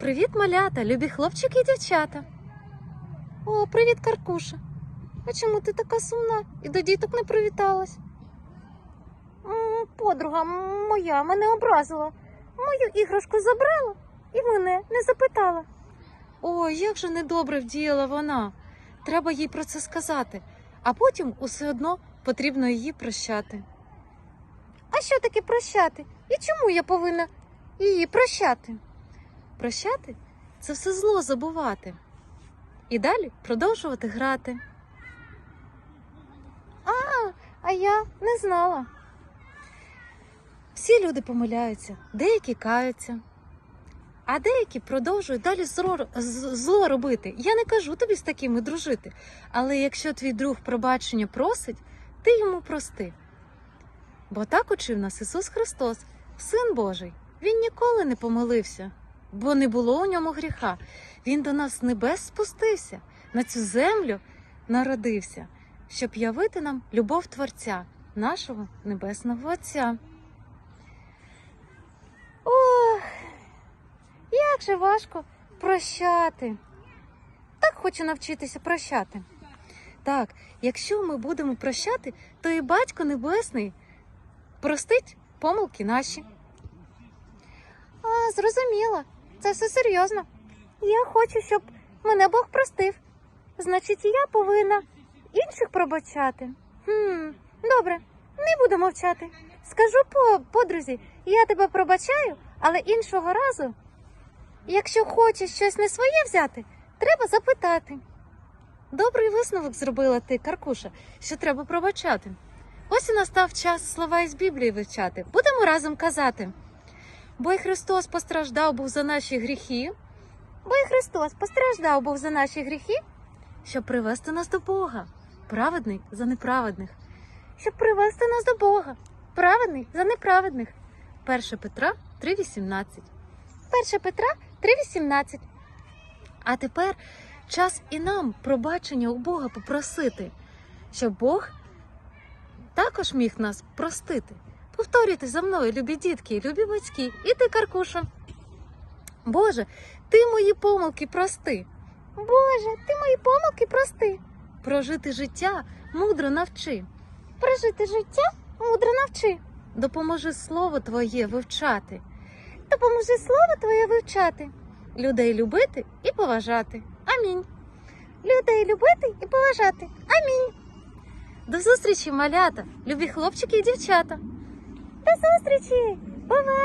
Привіт, малята, любі хлопчики і дівчата. О, привіт, Каркуша. А чому ти така сумна і до діток не привіталась? Подруга моя мене образила. Мою іграшку забрала і мене не запитала. Ой, як же недобре вдіяла вона. Треба їй про це сказати, а потім усе одно потрібно її прощати. А що таке прощати? І чому я повинна її прощати? Прощати це все зло забувати. І далі продовжувати грати. А, а я не знала. Всі люди помиляються, деякі каються, а деякі продовжують далі зло, робити. Я не кажу тобі з такими дружити. Але якщо твій друг пробачення просить, ти йому прости. Бо так учив нас Ісус Христос, Син Божий. Він ніколи не помилився, бо не було у ньому гріха. Він до нас небес спустився, на цю землю народився, щоб явити нам любов Творця, нашого Небесного Отця. Ох, як же важко прощати. Так хочу навчитися прощати. Так, якщо ми будемо прощати, то і батько Небесний простить помилки наші. А, зрозуміла. Це все серйозно. Я хочу, щоб мене Бог простив. Значить, я повинна інших пробачати. Хм, добре, не буду мовчати. Скажу по подрузі, я тебе пробачаю, але іншого разу, якщо хочеш щось не своє взяти, треба запитати. Добрий висновок зробила ти, Каркуша, що треба пробачати. Ось і настав час слова із Біблії вивчати. Будемо разом казати. Бо й Христос постраждав був за наші гріхи. Бо й Христос постраждав був за наші гріхи, щоб привести нас до Бога, праведний за неправедних, щоб привести нас до Бога, праведний за неправедних. 1 Петра 3,18. 1 Петра 3,18. А тепер час і нам пробачення у Бога попросити, щоб Бог також міг нас простити. Повторюйте за мною, любі дітки, любі батьки, і ти, Каркуша. Боже, ти мої помилки прости. Боже, ти мої помилки прости. Прожити життя мудро навчи. Прожити життя мудро навчи. Допоможи слово Твоє вивчати. Допоможи слово Твоє вивчати. Людей любити і поважати. Амінь. Людей любити і поважати. Амінь. До зустрічі, малята, любі хлопчики і дівчата. До зустрічі! Бувай!